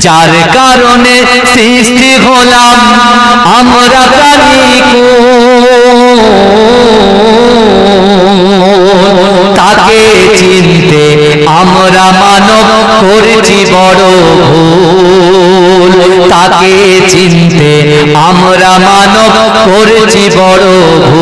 যার কারণে সৃষ্টি হলাম আমরা তাকে চিনতে আমরা মানব করেছি বড় ভুল। তাকে চিনতে আমরা মানব করেছি বড় ভুল।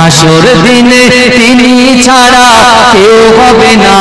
হাসুর দিনে তিনি ছাড়া কেউ হবে না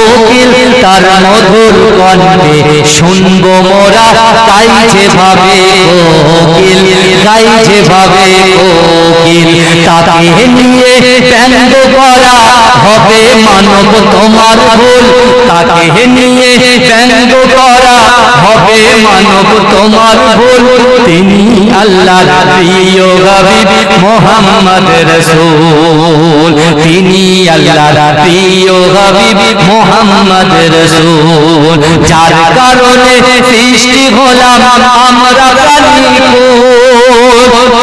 ওকিল তার মধুর কণ্ঠে শুনব মোরা গাইছে ভাবে কোকিল গাইছে ভাবে কোকিল তাকে নিয়ে ব্যঙ্গ করা হবে মানব তোমার ভুল। তাকে নিয়ে ব্যঙ্গ করা হবে মানব তোমার ভুল। তিনি আল্লাহ প্রিয় হাবিব মোহাম্মদ রসূল। তিনি আল্লাহর প্রিয় হাবিব মোহাম্মদ রসূল। যার কারণে সৃষ্টি হলাম আমরা প্রাণী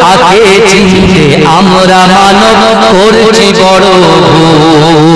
তাকে চিনতে আমরা মানব করছি বড় ভুল।